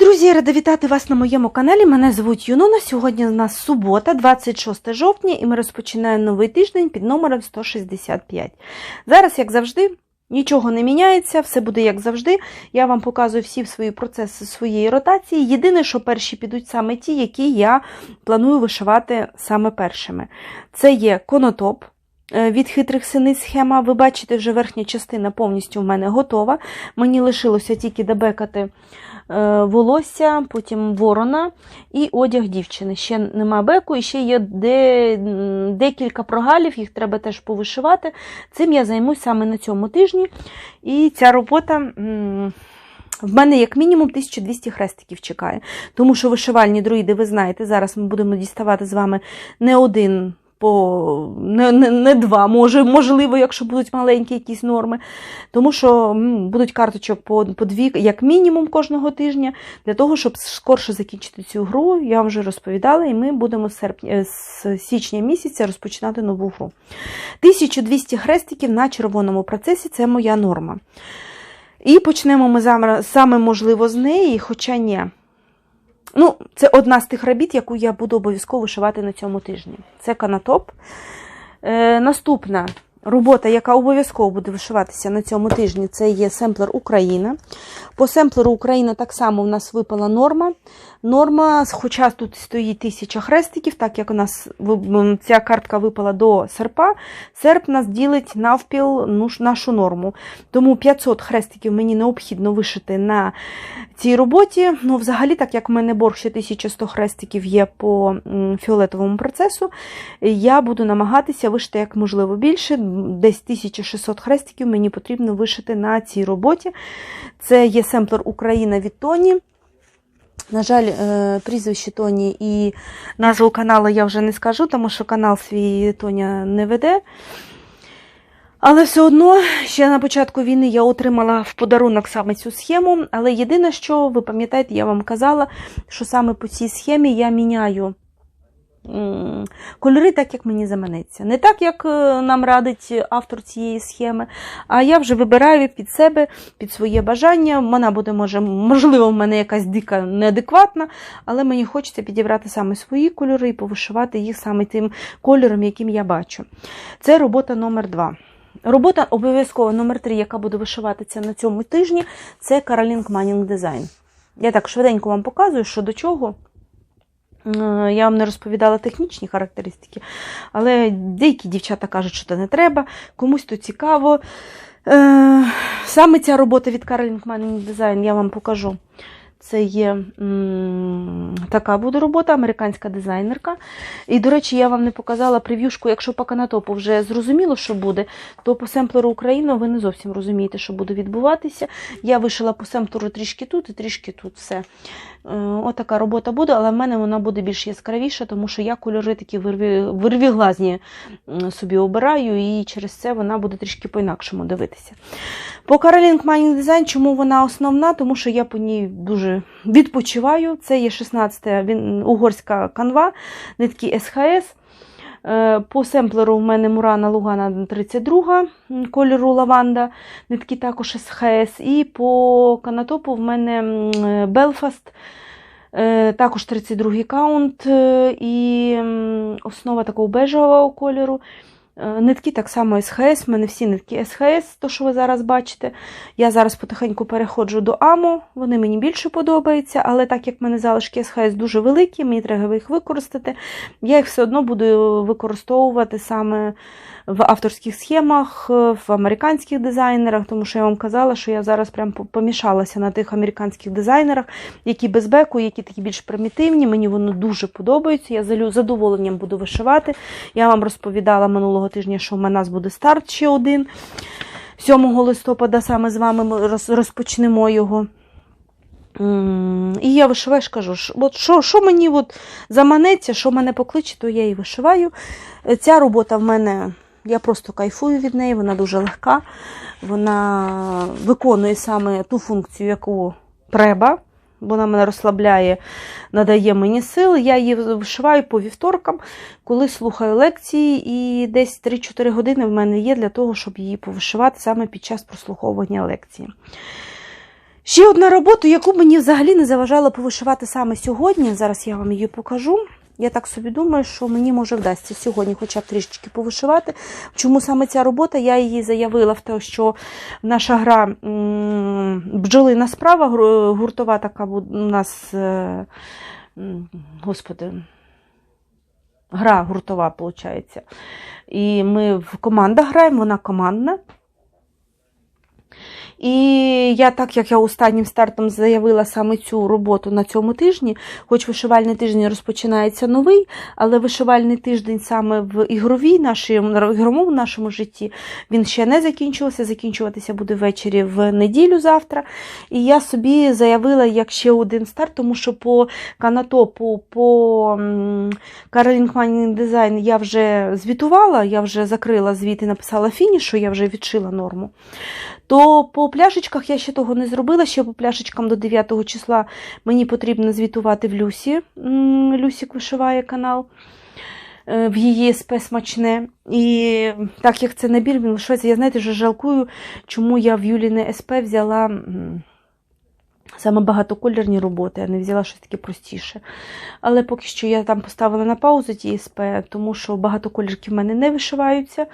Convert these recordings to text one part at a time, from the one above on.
Друзі! Рада вітати вас на моєму каналі. Мене звуть Юнона. Сьогодні у нас субота, 26 жовтня, і ми розпочинаємо новий тиждень під номером 165. Зараз, як завжди, нічого не міняється, все буде як завжди. Я вам показую всі свої процеси своєї ротації. Єдине, що перші підуть саме ті, які я планую вишивати саме першими. Це є конотоп. Е, Від хитрих синиць схема. Ви бачите, вже верхня частина повністю в мене готова. Мені лишилося тільки добекати е, волосся, потім ворона і одяг дівчини. Ще нема беку, і ще є де, декілька прогалів, їх треба теж повишивати. Цим я займусь саме на цьому тижні. І ця робота. В мене як мінімум 1200 хрестиків чекає. Тому що вишивальні друїди, ви знаєте, зараз ми будемо діставати з вами не один. По не, не, не два, може, можливо, якщо будуть маленькі якісь норми. Тому що м, будуть карточок по, по дві, як мінімум, кожного тижня, для того, щоб скорше закінчити цю гру, я вам вже розповідала, і ми будемо з, серпня, е, з січня місяця розпочинати нову гру. 1200 хрестиків на червоному процесі це моя норма. І почнемо ми саме, можливо, з неї, хоча ні. Ну, це одна з тих робіт, яку я буду обов'язково вишивати на цьому тижні. Це канатоп. Е, наступна робота, яка обов'язково буде вишиватися на цьому тижні, це є семплер Україна. По семплеру Україна так само в нас випала норма. Норма, хоча тут стоїть тисяча хрестиків, так як у нас ця картка випала до серпа, серп нас ділить навпіл нашу норму. Тому 500 хрестиків мені необхідно вишити на цій роботі. Ну, взагалі, так як в мене борг ще 1100 хрестиків є по фіолетовому процесу, я буду намагатися вишити як можливо більше. Десь 1600 хрестиків мені потрібно вишити на цій роботі. Це є семплер Україна від Тоні. На жаль, е, прізвище Тоні і назву каналу я вже не скажу, тому що канал свій Тоня не веде. Але все одно, ще на початку війни я отримала в подарунок саме цю схему. Але єдине, що ви пам'ятаєте, я вам казала, що саме по цій схемі я міняю кольори так, як мені заманеться. Не так, як е, нам радить автор цієї схеми, а я вже вибираю під себе, під своє бажання. Вона буде, може, можливо, в мене якась дика неадекватна, але мені хочеться підібрати саме свої кольори і повишивати їх саме тим кольором, яким я бачу. Це робота номер два. Робота обов'язково номер 3, яка буде вишиватися на цьому тижні, це Caroline Manning Design. Я так швиденько вам показую, що до чого. Е, Я вам не розповідала технічні характеристики, але деякі дівчата кажуть, що це не треба, комусь то цікаво. Е, Саме ця робота від Caroline Manning Design я вам покажу. Це є така буде робота, американська дизайнерка. І, до речі, я вам не показала прев'юшку, якщо по канатопу вже зрозуміло, що буде, то по семплеру України ви не зовсім розумієте, що буде відбуватися. Я вишила по семплеру трішки тут і трішки тут. Все. Е, Отака робота буде, але в мене вона буде більш яскравіша, тому що я кольори такі вирвіглазні собі обираю, і через це вона буде трішки по-інакшому дивитися. По Caroline Mining Design, чому вона основна? Тому що я по ній дуже відпочиваю. Це є 16-та угорська канва, нитки СХС. Е, По семплеру в мене Мурана Лугана 32 м, кольору лаванда, нитки також СХС. І по канатопу в мене Белфаст, е, також 32 каунт е, і основа такого бежевого кольору. Е, Нитки так само СХС, в мене всі нитки СХС, то що ви зараз бачите. Я зараз потихеньку переходжу до АМО, вони мені більше подобаються, але так як в мене залишки СХС дуже великі, мені треба їх використати. Я їх все одно буду використовувати саме в авторських схемах, в американських дизайнерах, тому що я вам казала, що я зараз прям помішалася на тих американських дизайнерах, які без беку, які такі більш примітивні. Мені воно дуже подобається. Я з задоволенням буду вишивати. Я вам розповідала минулого тижня, що в нас буде старт ще один. 7 листопада саме з вами ми розпочнемо його. І я вишиваю, кажу, що, от що, що мені от заманеться, що мене покличе, то я і вишиваю. Е, Ця робота в мене, я просто кайфую від неї, вона дуже легка. Вона виконує саме ту функцію, яку треба. Вона мене розслабляє, надає мені сили. Я її вишиваю по вівторкам, коли слухаю лекції, і десь 3-4 години в мене є для того, щоб її повишивати саме під час прослуховування лекції. Ще одна робота, яку мені взагалі не заважало повишивати саме сьогодні. Зараз я вам її покажу. Я так собі думаю, що мені може вдасться сьогодні хоча б трішечки повишивати. Чому саме ця робота? Я її заявила в те, що наша гра бджолина справа, гуртова така у нас, е, господи, гра гуртова, виходить. І ми в командах граємо, вона командна. І я, так як я останнім стартом заявила саме цю роботу на цьому тижні, хоч вишивальний тиждень розпочинається новий, але вишивальний тиждень саме в ігровій нашій, ігровому нашому житті він ще не закінчувався. Закінчуватися буде ввечері в неділю завтра. І я собі заявила як ще один старт, тому що по канатопу, по Caroline Manning я вже звітувала, я вже закрила звіт і написала фініш, що я вже відшила норму. То по пляшечках я ще того не зробила. Ще по пляшечкам до 9 числа мені потрібно звітувати в Люсі. Люсік вишиває канал. е, В її СП смачне. І так як це набір, він лишається. Я знаєте, вже жалкую, чому я в Юліне СП взяла саме багатокольорні роботи, а не взяла щось таке простіше. Але поки що я там поставила на паузу ті СП, тому що багатокольорки в мене не вишиваються.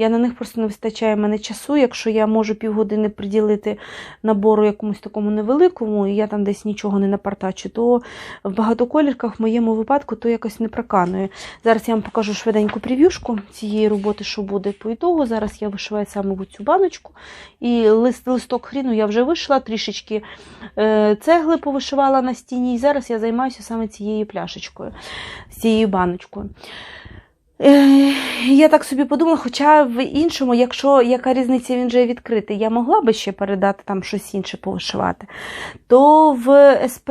Я на них просто не вистачає мене часу. Якщо я можу півгодини приділити набору якомусь такому невеликому, і я там десь нічого не напартачу, то в багатоколірках в моєму випадку то якось не проканує. Зараз я вам покажу швиденьку прев'юшку цієї роботи, що буде по ітогу. Зараз я вишиваю саме цю баночку. І лист, листок хріну я вже вишила, трішечки цегли повишивала на стіні. І зараз я займаюся саме цією пляшечкою, цією баночкою. Е, Я так собі подумала, хоча в іншому, якщо яка різниця він вже відкритий, я могла би ще передати там щось інше повишивати, то в СП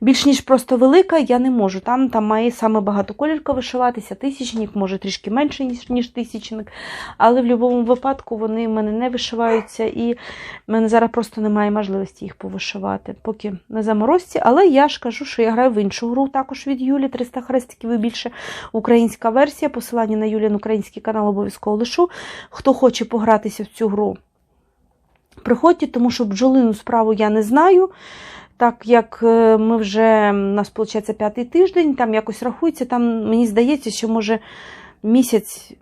більш ніж просто велика, я не можу. Там, там має саме багатоколірка вишиватися, тисячник, може трішки менше, ніж, ніж тисячник. Але в будь-якому випадку вони в мене не вишиваються, і в мене зараз просто немає можливості їх повишивати, поки на заморозці. Але я ж кажу, що я граю в іншу гру також від Юлі 300 хрестиків і більше українська версія. Посилання на Юлін український канал обов'язково лишу. Хто хоче погратися в цю гру, приходьте, тому що бджолину справу я не знаю. Так як е, ми вже, у нас виходить п'ятий тиждень, там якось рахується, там мені здається, що може місяць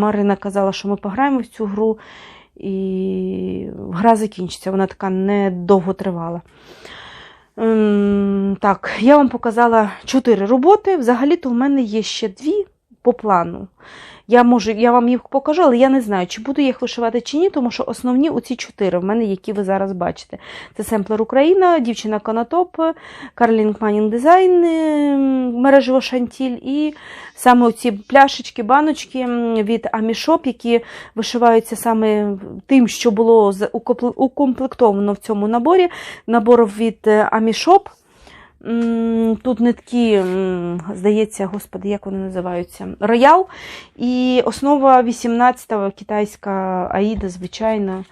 Марина казала, що ми пограємо в цю гру, і гра закінчиться. Вона така недовго тривала. Ем, Так, я вам показала чотири роботи. Взагалі-то в мене є ще дві по плану. Я можу, я вам їх покажу, але я не знаю, чи буду їх вишивати чи ні, тому що основні оці чотири в мене, які ви зараз бачите. Це Семплер Україна, дівчина Конотоп, Карлінг Манінг Дизайн, мережево Шантіль і саме оці пляшечки, баночки від Амішоп, які вишиваються саме тим, що було укомплектовано в цьому наборі. Набор від е, Амішоп. Тут нитки, здається, господи, як вони називаються? Роял. І основа 18-го китайська Аїда, звичайна.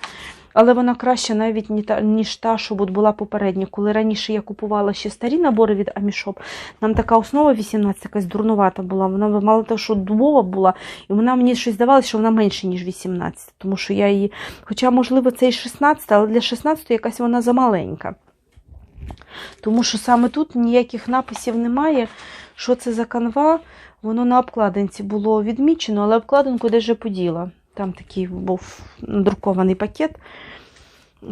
Але вона краща навіть ніж та, що була попередня. Коли раніше я купувала ще старі набори від Амішоп, нам така основа 18 якась дурнувата була. Вона мало того, що дубова була, і вона мені щось здавалося, що вона менше, ніж 18. Тому що я її, хоча, можливо, це і 16, але для 16 якась вона замаленька. Тому що саме тут ніяких написів немає. Що це за канва? Воно на обкладинці було відмічено, але обкладинку де вже поділа. Там такий був друкований пакет,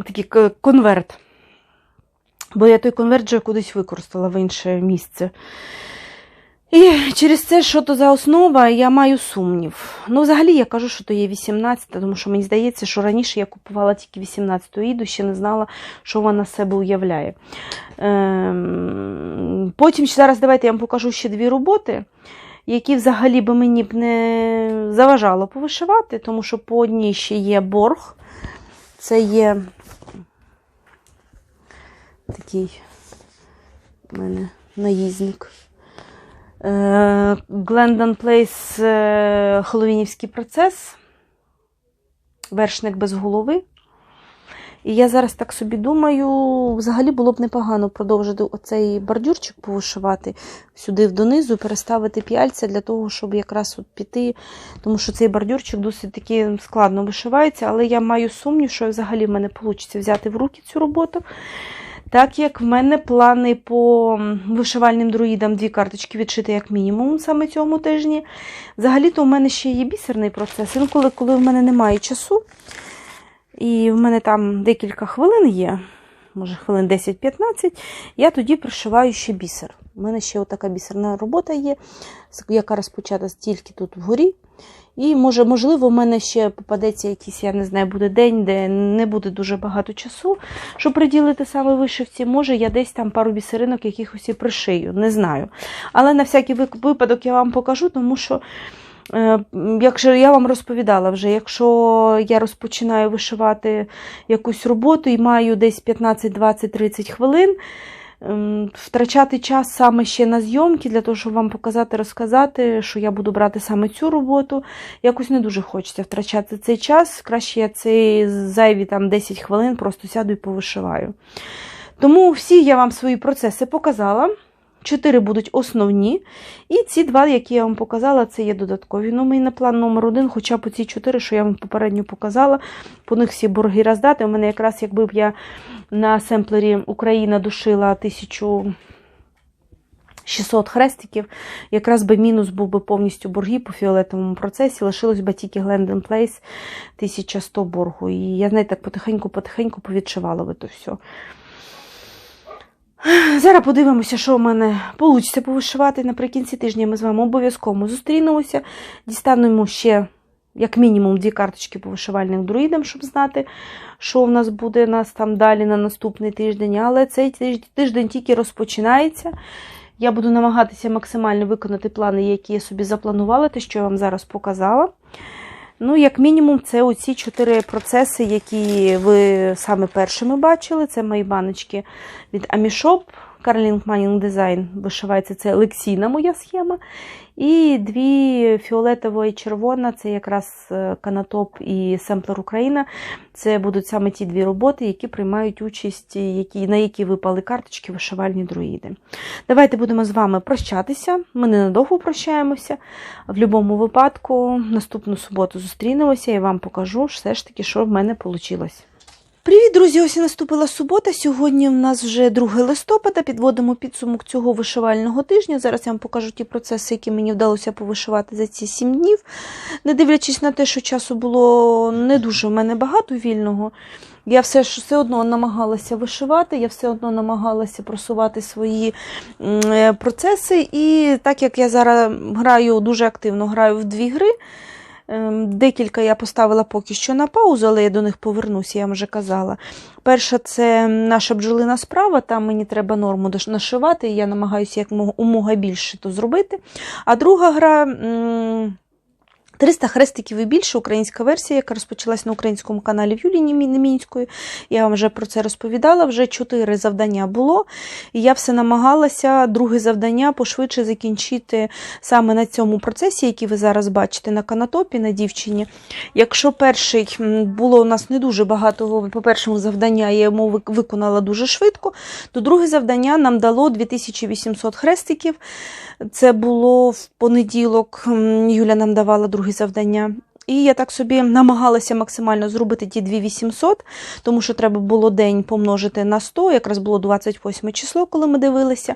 такий конверт. Бо я той конверт вже кудись використала в інше місце. І через це, що то за основа, я маю сумнів. Ну, взагалі, я кажу, що то є 18, тому що мені здається, що раніше я купувала тільки 18-ту іду, ще не знала, що вона себе уявляє. Ем, Потім зараз давайте я вам покажу ще дві роботи, які взагалі би мені б не заважало повишивати, тому що по одній ще є борг. Це є такий у мене наїзник. Е, Глендон Плейс е, Холовінівський процес. Вершник без голови. І я зараз так собі думаю, взагалі було б непогано продовжити оцей бордюрчик повишивати сюди донизу, переставити п'яльця для того, щоб якраз от піти, тому що цей бордюрчик досить таки складно вишивається, але я маю сумнів, що взагалі в мене вийде взяти в руки цю роботу. Так як в мене плани по вишивальним друїдам дві карточки відшити як мінімум саме цьому тижні. Взагалі-то в мене ще є бісерний процес. Інколи, коли в мене немає часу, і в мене там декілька хвилин є, може хвилин 10-15, я тоді пришиваю ще бісер. У мене ще така бісерна робота є, яка розпочата тільки тут вгорі. І може, можливо, в мене ще попадеться якийсь, я не знаю, буде день, де не буде дуже багато часу, щоб приділити саме вишивці. Може, я десь там пару бісеринок якихось і пришию, не знаю. Але на всякий випадок я вам покажу, тому що. е, Якщо я вам розповідала вже, якщо я розпочинаю вишивати якусь роботу і маю десь 15, 20, 30 хвилин, втрачати час саме ще на зйомки, для того, щоб вам показати, розказати, що я буду брати саме цю роботу. Якось не дуже хочеться втрачати цей час. Краще я цей зайві там 10 хвилин просто сяду і повишиваю. Тому всі я вам свої процеси показала. Чотири будуть основні. І ці два, які я вам показала, це є додаткові. Ну, мій на план номер один, хоча б ці чотири, що я вам попередньо показала, по них всі борги роздати. У мене якраз, якби б я на семплері Україна душила 1600 хрестиків, якраз би мінус був би повністю борги по фіолетовому процесі, лишилось би тільки Гленден Плейс 1100 боргу. І я, знаєте, так потихеньку-потихеньку повідшивала би то все. Зараз подивимося, що в мене вийде повишивати. Наприкінці тижня ми з вами обов'язково зустрінемося. Дістанемо ще, як мінімум, дві карточки по вишивальним друїдам, щоб знати, що в нас буде нас там далі на наступний тиждень. Але цей тиждень тільки розпочинається. Я буду намагатися максимально виконати плани, які я собі запланувала, те, що я вам зараз показала. Ну, як мінімум, це оці чотири процеси, які ви саме першими бачили. Це мої баночки від Amishop, Carling Manning Design, вишивається це лекційна моя схема. І дві фіолетова і червона це якраз Канатоп і Семплер Україна. Це будуть саме ті дві роботи, які приймають участь, які, на які випали карточки вишивальні друїди. Давайте будемо з вами прощатися. Ми ненадовго прощаємося. В будь-якому випадку, наступну суботу зустрінемося і вам покажу все ж таки, що в мене вийшло. Привіт, друзі! Ось і наступила субота. Сьогодні у нас вже 2 листопада. Підводимо підсумок цього вишивального тижня. Зараз я вам покажу ті процеси, які мені вдалося повишивати за ці 7 днів. Не дивлячись на те, що часу було не дуже в мене багато вільного. Я все ж все одно намагалася вишивати, я все одно намагалася просувати свої е, процеси. І так як я зараз граю дуже активно граю в дві гри. Декілька я поставила поки що на паузу, але я до них повернуся, я вам вже казала. Перша це наша бджолина справа, там мені треба норму нашивати, я намагаюся як умога більше то зробити. А друга гра. 300 хрестиків і більше українська версія, яка розпочалась на українському каналі в Юлії Немінської. Я вам вже про це розповідала. Вже чотири завдання було. І я все намагалася друге завдання пошвидше закінчити саме на цьому процесі, який ви зараз бачите на канатопі на дівчині. Якщо перший було у нас не дуже багато, по першому завдання я йому виконала дуже швидко, то друге завдання нам дало 2800 хрестиків. Це було в понеділок. Юля нам давала друге завдання. І я так собі намагалася максимально зробити ті 2800, тому що треба було день помножити на 100, якраз було 28 число, коли ми дивилися.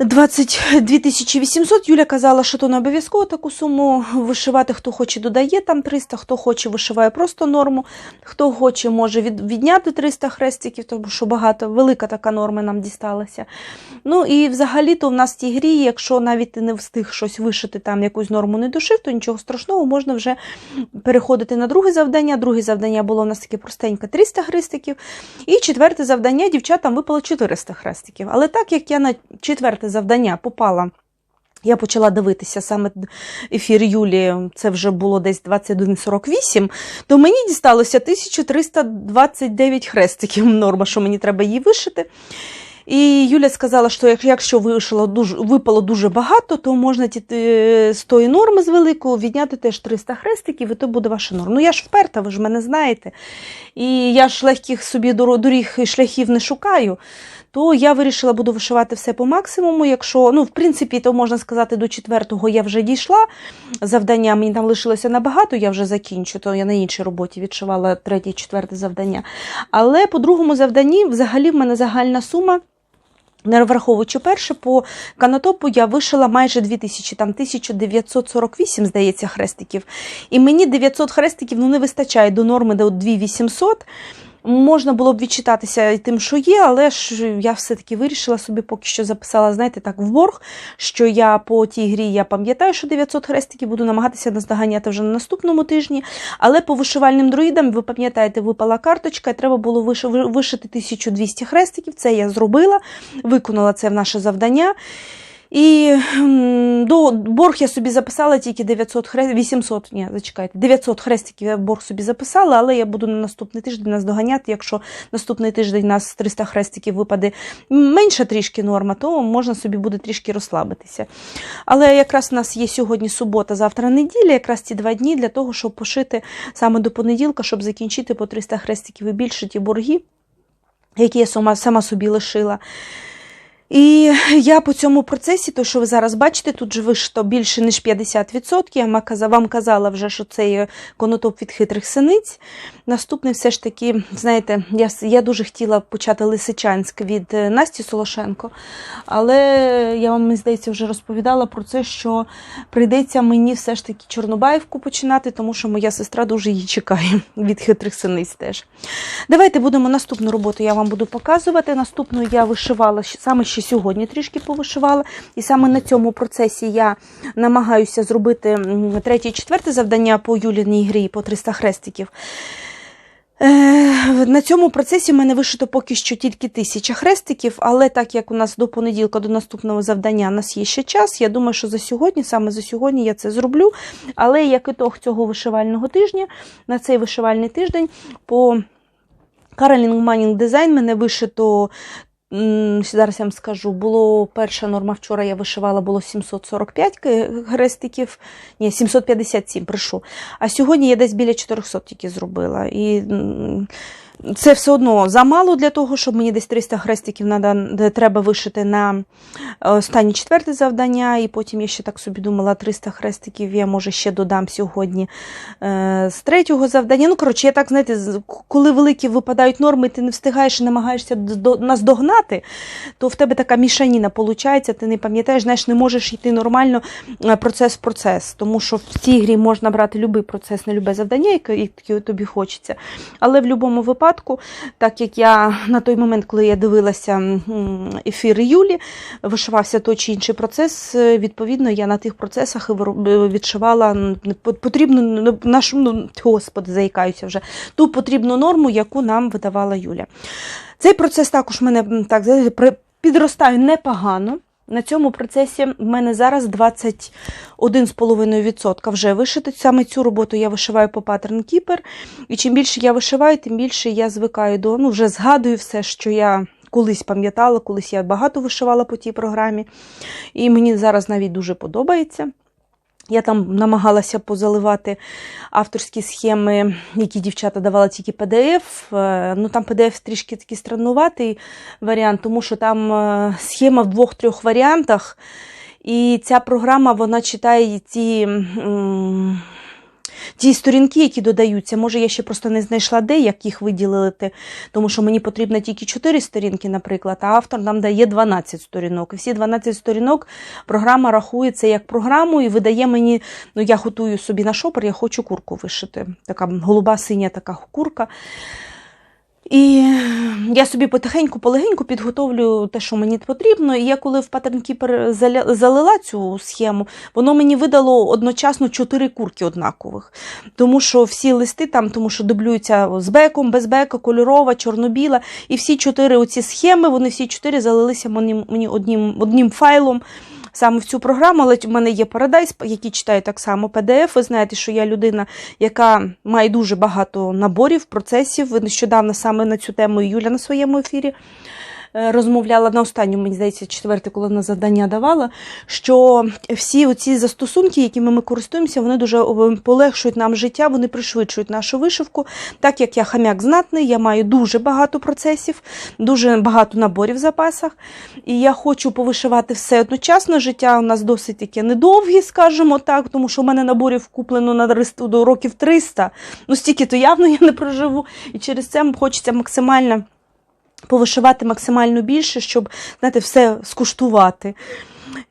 22 800. Юля казала, що то не обов'язково таку суму вишивати. Хто хоче, додає там 300, хто хоче, вишиває просто норму. Хто хоче, може від, відняти 300 хрестиків, тому що багато, велика така норма нам дісталася. Ну і взагалі-то в нас в тій грі, якщо навіть ти не встиг щось вишити, там якусь норму не душив, то нічого страшного, можна вже переходити на друге завдання. Друге завдання було у нас таке простеньке 300 хрестиків. І четверте завдання дівчатам випало 400 хрестиків. Але так як я на четверте завдання попала. Я почала дивитися саме ефір Юлії, це вже було десь 21.48, то мені дісталося 1329 хрестиків норма, що мені треба її вишити. І Юля сказала, що якщо вийшло дуже, випало дуже багато, то можна е, з тої норми з великого відняти теж 300 хрестиків, і то буде ваша норма. Ну я ж вперта, ви ж мене знаєте. І я ж легких собі доріг і шляхів не шукаю. То я вирішила, буду вишивати все по максимуму. Якщо, ну, в принципі, то можна сказати, до четвертого я вже дійшла. Завдання мені там лишилося набагато, я вже закінчу, то я на іншій роботі відшивала третє, четверте завдання. Але по другому завданні взагалі в мене загальна сума. Не враховуючи перше, по канатопу я вишила майже 2000, там 1948, здається, хрестиків. І мені 900 хрестиків ну, не вистачає до норми до 2800. Можна було б відчитатися тим, що є, але ж я все-таки вирішила собі поки що записала, знаєте, так, в борг, що я по тій грі я пам'ятаю, що 900 хрестиків буду намагатися наздоганяти вже на наступному тижні. Але по вишивальним друїдам, ви пам'ятаєте, випала карточка, і треба було виши- ви- вишити 1200 хрестиків. Це я зробила, виконала це в наше завдання. І до борг я собі записала тільки 900 хрест... 800, ні, зачекайте, 900 хрестиків я борг собі записала, але я буду на наступний тиждень нас доганяти. Якщо наступний тиждень у нас 300 хрестиків випаде менша трішки норма, то можна собі буде трішки розслабитися. Але якраз у нас є сьогодні субота, завтра неділя, якраз ці два дні для того, щоб пошити саме до понеділка, щоб закінчити по 300 хрестиків і більше ті борги, які я сама, сама собі лишила. І я по цьому процесі, то що ви зараз бачите, тут же вишито більше ніж 50%. Я вам казала вже, що це є конотоп від хитрих синиць. Наступний все ж таки, знаєте, я, я дуже хотіла почати Лисичанськ від е, Насті Солошенко, але я вам, здається, вже розповідала про це, що прийдеться мені все ж таки Чорнобаївку починати, тому що моя сестра дуже її чекає від хитрих синиць теж. Давайте будемо наступну роботу. Я вам буду показувати. Наступну я вишивала саме сьогодні трішки повишивала. І саме на цьому процесі я намагаюся зробити третє і четверте завдання по Юліній грі по 300 хрестиків. Е, На цьому процесі в мене вишито поки що тільки тисяча хрестиків, але так як у нас до понеділка, до наступного завдання, у нас є ще час. Я думаю, що за сьогодні, саме за сьогодні я це зроблю. Але як ітог цього вишивального тижня, на цей вишивальний тиждень по Каролінг Манінг Дизайн мене вишито. Зараз я вам скажу, було перша норма вчора я вишивала, було 745 ки- хрестиків, ні, 757, прошу. А сьогодні я десь біля 400 тільки зробила. І це все одно замало для того, щоб мені десь 300 хрестиків треба вишити на е, останнє четверте завдання. І потім я ще так собі думала, 300 хрестиків я може ще додам сьогодні е, з третього завдання. Ну, коротше, я так, знаєте, коли великі випадають норми, ти не встигаєш і намагаєшся до- наздогнати, то в тебе така мішаніна виходить, ти не пам'ятаєш, знаєш, не можеш йти нормально е, процес в процес. Тому що в цій грі можна брати будь-який процес на любе завдання, яке тобі хочеться. Але в будь-якому випадку, так як я на той момент, коли я дивилася ефір Юлі, вишивався той чи інший процес, е, відповідно, я на тих процесах е, відшивала потрібну ну, нашу, ну, господи, заїкаюся вже, ту потрібну норму, яку нам видавала Юля. Цей процес також мене так підростає непогано. На цьому процесі в мене зараз 21,5% вже вишити. Саме цю роботу я вишиваю по паттерн Keeper. І чим більше я вишиваю, тим більше я звикаю до, ну, вже згадую все, що я колись пам'ятала, колись я багато вишивала по тій програмі. І мені зараз навіть дуже подобається. Я там намагалася позаливати авторські схеми, які дівчата давали тільки PDF. Е, Ну там PDF трішки такий страннуватий варіант, тому що там е, схема в двох-трьох варіантах. І ця програма вона читає ці ті сторінки, які додаються. Може, я ще просто не знайшла де, як їх виділити, тому що мені потрібно тільки 4 сторінки, наприклад, а автор нам дає 12 сторінок. І всі 12 сторінок програма рахується як програму і видає мені, ну я готую собі на шопер, я хочу курку вишити. Така голуба синя така курка. І я собі потихеньку, полегеньку підготовлю те, що мені потрібно. І я коли в Pattern Keeper залила цю схему, воно мені видало одночасно чотири курки однакових. Тому що всі листи там, тому що дублюються з беком, без бека, кольорова, чорно-біла. І всі чотири оці схеми, вони всі чотири залилися мені, мені одним, одним файлом. Саме в цю програму, але в мене є Paradise, який читає так само PDF. Ви знаєте, що я людина, яка має дуже багато наборів, процесів. Нещодавно саме на цю тему Юля на своєму ефірі розмовляла на останньому, мені здається, четверте, коли на завдання давала, що всі оці застосунки, якими ми користуємося, вони дуже е, полегшують нам життя, вони пришвидшують нашу вишивку. Так як я хам'як знатний, я маю дуже багато процесів, дуже багато наборів в запасах. І я хочу повишивати все одночасно. Життя у нас досить таке недовге, скажімо так, тому що в мене наборів куплено на до років 300. Ну, стільки то явно я не проживу. І через це хочеться максимально повишивати максимально більше, щоб знаєте, все скуштувати.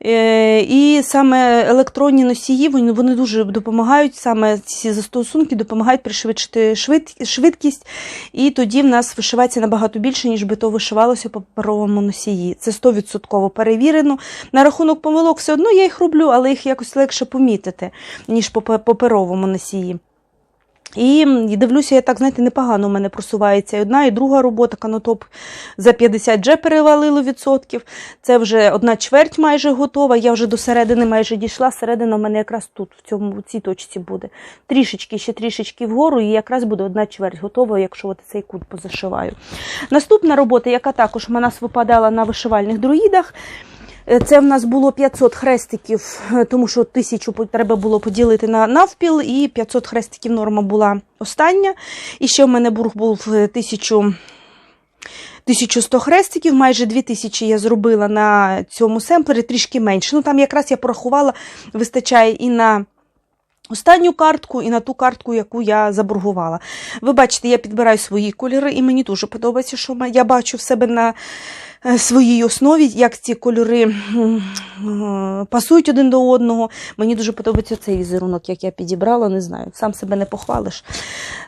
Е, І саме електронні носії вони, вони дуже допомагають, саме ці застосунки допомагають пришвидшити швид, швидкість, і тоді в нас вишивається набагато більше, ніж би то вишивалося по паперовому носії. Це 100% перевірено. На рахунок помилок все одно я їх роблю, але їх якось легше помітити, ніж по паперовому носії. І дивлюся, я так, знаєте, непогано у мене просувається одна, і друга робота. Канотоп за 50 вже перевалило відсотків. Це вже одна чверть майже готова. Я вже до середини майже дійшла. Середина в мене якраз тут, в цьому в цій точці буде. Трішечки, ще трішечки вгору, і якраз буде одна чверть готова, якщо от цей кут позашиваю. Наступна робота, яка також в нас випадала на вишивальних друїдах. Е, Це в нас було 500 хрестиків, е, тому що тисячу треба було поділити на навпіл, і 500 хрестиків норма була остання. І ще в мене бург був е, 1000 1100 хрестиків, майже 2000 я зробила на цьому семплері, трішки менше. Ну там якраз я порахувала, вистачає і на останню картку, і на ту картку, яку я заборгувала. Ви бачите, я підбираю свої кольори, і мені дуже подобається, що я бачу в себе на е, своїй основі, як ці кольори е, пасують один до одного. Мені дуже подобається цей візерунок, як я підібрала, не знаю, сам себе не похвалиш.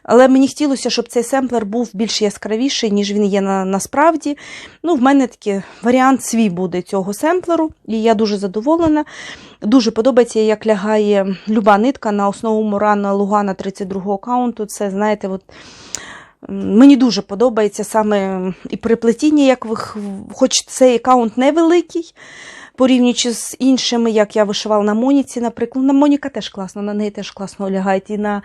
Але мені хотілося, щоб цей семплер був більш яскравіший, ніж він є на, насправді. Ну, в мене такий варіант свій буде цього семплеру, і я дуже задоволена. Дуже подобається, як лягає люба нитка на основу Мурана Лугана 32-го аккаунту. Це, знаєте, от, мені дуже подобається саме і переплетіння, як ви, хоч цей аккаунт невеликий, порівнюючи з іншими, як я вишивала на Моніці, наприклад. На Моніка теж класно, на неї теж класно лягають. І на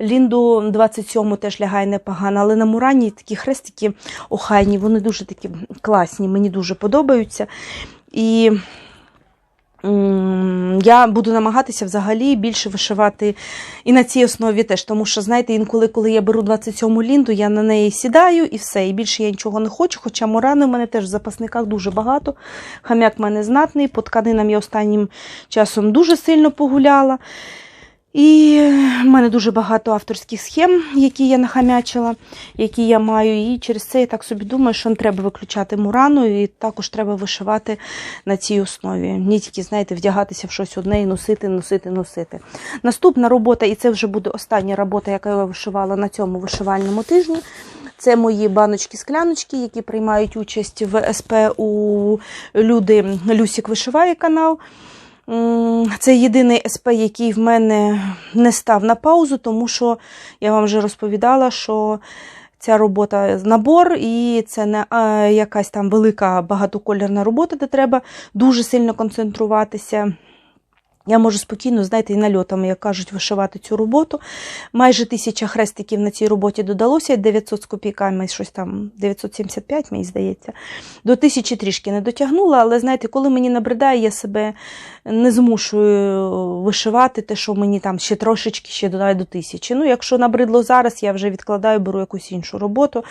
Лінду 27 теж лягає непогано, але на Мурані такі хрестики охайні, вони дуже такі класні, мені дуже подобаються. І я буду намагатися взагалі більше вишивати і на цій основі теж, тому що, знаєте, інколи, коли я беру 27-му лінду, я на неї сідаю і все, і більше я нічого не хочу. Хоча морани в мене теж в запасниках дуже багато. Хам'як в мене знатний, по тканинам я останнім часом дуже сильно погуляла. І в мене дуже багато авторських схем, які я нахамячила, які я маю. І через це я так собі думаю, що не треба виключати мурану, і також треба вишивати на цій основі. Не тільки, знаєте, вдягатися в щось одне і носити, носити, носити. Наступна робота, і це вже буде остання робота, яку я вишивала на цьому вишивальному тижні. Це мої баночки-скляночки, які приймають участь в СП у люди Люсік вишиває канал. Це єдиний СП, який в мене не став на паузу, тому що я вам вже розповідала, що ця робота набор, і це не якась там велика багатоколірна робота, де треба дуже сильно концентруватися. Я можу спокійно, знаєте, і нальотами, як кажуть, вишивати цю роботу. Майже тисяча хрестиків на цій роботі додалося, 900 з копійками, щось там 975, мені здається. До тисячі трішки не дотягнула, але знаєте, коли мені набридає, я себе не змушую вишивати те, що мені там ще трошечки ще додає до тисячі. Ну, якщо набридло зараз, я вже відкладаю, беру якусь іншу роботу.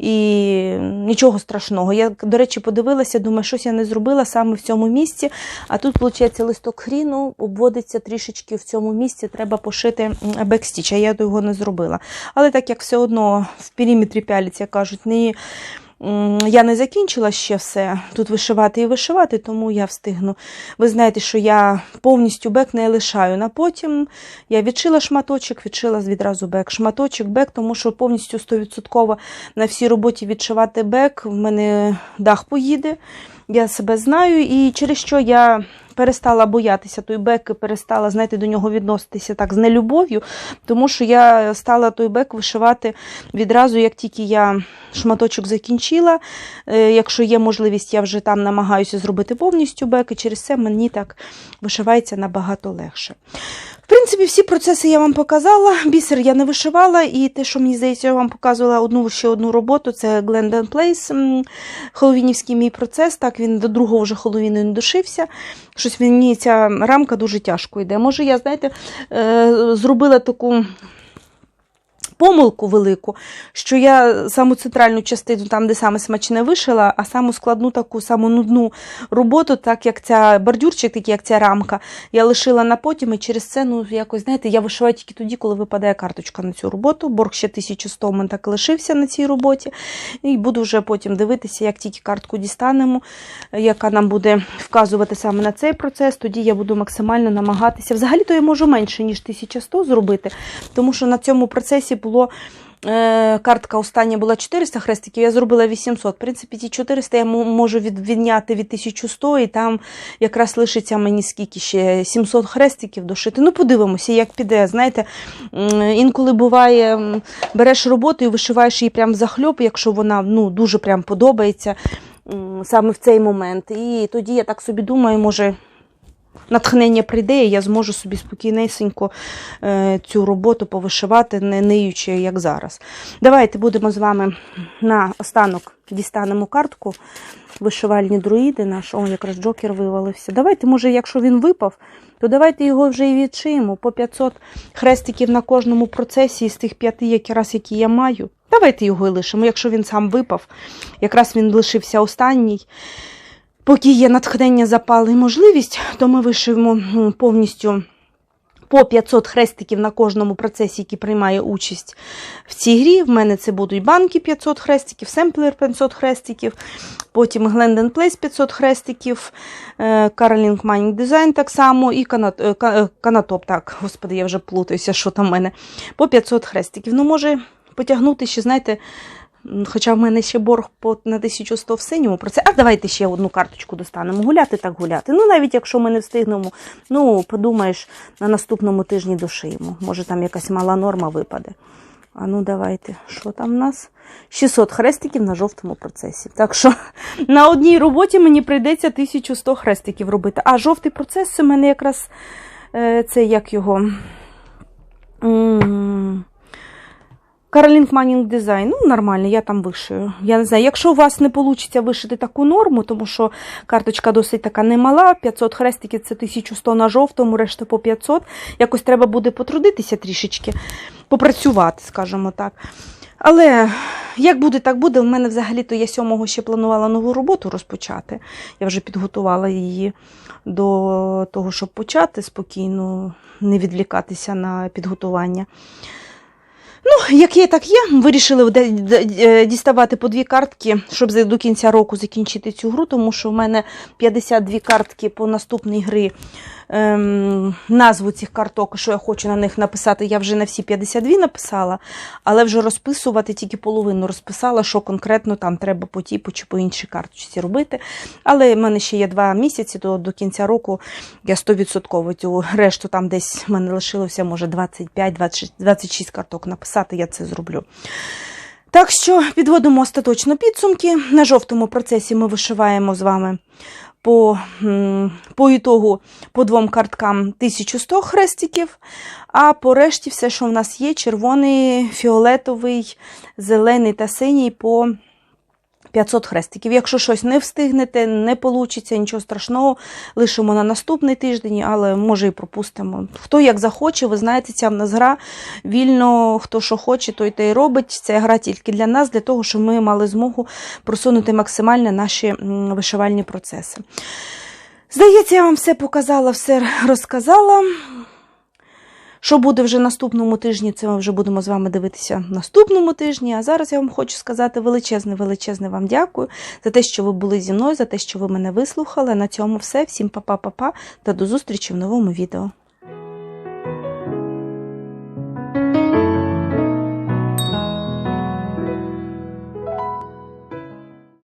І нічого страшного. Я, до речі, подивилася, думаю, щось я не зробила саме в цьому місці. А тут, виходить, листок хріну обводиться трішечки в цьому місці. Треба пошити бекстіч, а я його не зробила. Але так як все одно в периметрі пяліць, як кажуть, не. Я не закінчила ще все тут вишивати і вишивати, тому я встигну. Ви знаєте, що я повністю бек не лишаю на потім. Я відшила шматочок, відшила відразу бек. Шматочок бек, тому що повністю 100% на всій роботі відшивати бек. В мене дах поїде. Я себе знаю, і через що я перестала боятися той бек перестала, знаєте, до нього відноситися так з нелюбов'ю, тому що я стала той бек вишивати відразу, як тільки я шматочок закінчила. Е, Якщо є можливість, я вже там намагаюся зробити повністю бек, і через це мені так вишивається набагато легше. Принципі, всі процеси я вам показала. Бісер я не вишивала, і те, що мені здається, я вам показувала одну ще одну роботу, це Glendon Place, Холовінівський мій процес. Так, він до другого вже Холовіну не дошився. Щось мені ця рамка дуже тяжко йде. Може, я, знаєте, е, зробила таку. Помилку велику, що я саму центральну частину, там, де саме смачне вишила, а саму складну таку саму нудну роботу, так як ця бордюрчик, такий як ця рамка, я лишила на потім, і через це, ну, якось, знаєте, я вишиваю тільки тоді, коли випадає карточка на цю роботу. Борг ще 1100 у так лишився на цій роботі. І буду вже потім дивитися, як тільки картку дістанемо, яка нам буде вказувати саме на цей процес, тоді я буду максимально намагатися. Взагалі-то я можу менше, ніж 1100 зробити, тому що на цьому процесі було. е, Картка остання була 400 хрестиків, я зробила 800. В принципі, ті 400 я можу відняти від 1100, і там якраз лишиться мені скільки ще 700 хрестиків дошити. Ну, подивимося, як піде. Знаєте, інколи буває, береш роботу і вишиваєш її прям захльоп, якщо вона ну, дуже прям подобається саме в цей момент. І тоді я так собі думаю, може. Натхнення прийде, і я зможу собі спокійнесенько е, цю роботу повишивати, не ниючи, як зараз. Давайте будемо з вами на останок дістанемо картку вишивальні друїди наш. О, якраз джокер вивалився. Давайте, може, якщо він випав, то давайте його вже і відшиємо. По 500 хрестиків на кожному процесі із тих п'яти, якраз які я маю. Давайте його і лишимо. Якщо він сам випав, якраз він лишився останній. Поки є натхнення, запал і можливість, то ми вишивемо повністю по 500 хрестиків на кожному процесі, який приймає участь в цій грі. В мене це будуть банки 500 хрестиків, семплер 500 хрестиків, потім Glendon Place 500 хрестиків, е, Caroling Mining Design так само і е, е, канатоп, так, господи, я вже плутаюся, що там в мене, по 500 хрестиків. Ну, може потягнути ще, знаєте, Хоча в мене ще борг на 1100 в синьому про це. А давайте ще одну карточку достанемо. Гуляти так гуляти. Ну, навіть якщо ми не встигнемо, ну, подумаєш, на наступному тижні дошиємо. Може, там якась мала норма випаде. А ну, давайте, що там в нас? 600 хрестиків на жовтому процесі. Так що на одній роботі мені прийдеться 1100 хрестиків робити. А жовтий процес у мене якраз е, це як його. М, Каролінг Манінг Дизайн, ну нормально, я там вишию. Я не знаю, якщо у вас не вийде вишити таку норму, тому що карточка досить така немала, 500 хрестиків це 1100 на жовтому, решта по 500. Якось треба буде потрудитися трішечки, попрацювати, скажімо так. Але як буде, так буде. У мене взагалі-то я 7-го ще планувала нову роботу розпочати. Я вже підготувала її до того, щоб почати спокійно, не відвлікатися на підготування. Ну, як є, так є. Вирішили е, діставати по дві картки, щоб до кінця року закінчити цю гру, тому що в мене 52 картки по наступній гри. Ем, назву цих карток, що я хочу на них написати, я вже на всі 52 написала, але вже розписувати тільки половину розписала, що конкретно там треба по тій по чи по іншій карточці робити. Але в мене ще є два місяці до, до кінця року. Я 100% цю решту там десь в мене лишилося, може, 25-26 26 карток написати, я це зроблю. Так що підводимо остаточно підсумки. На жовтому процесі ми вишиваємо з вами по, по ітогу по двом карткам 1100 хрестиків, а по решті все, що в нас є, червоний, фіолетовий, зелений та синій по 500 хрестиків. Якщо щось не встигнете, не вийде, нічого страшного, лишимо на наступний тиждень, але може і пропустимо. Хто як захоче, ви знаєте, ця в нас гра вільно, хто що хоче, той те й робить. Ця гра тільки для нас, для того, щоб ми мали змогу просунути максимально наші вишивальні процеси. Здається, я вам все показала, все розказала. Що буде вже наступному тижні, це ми вже будемо з вами дивитися наступному тижні. А зараз я вам хочу сказати величезне, величезне вам дякую за те, що ви були зі мною, за те, що ви мене вислухали. На цьому все. Всім па-па-па-па та до зустрічі в новому відео.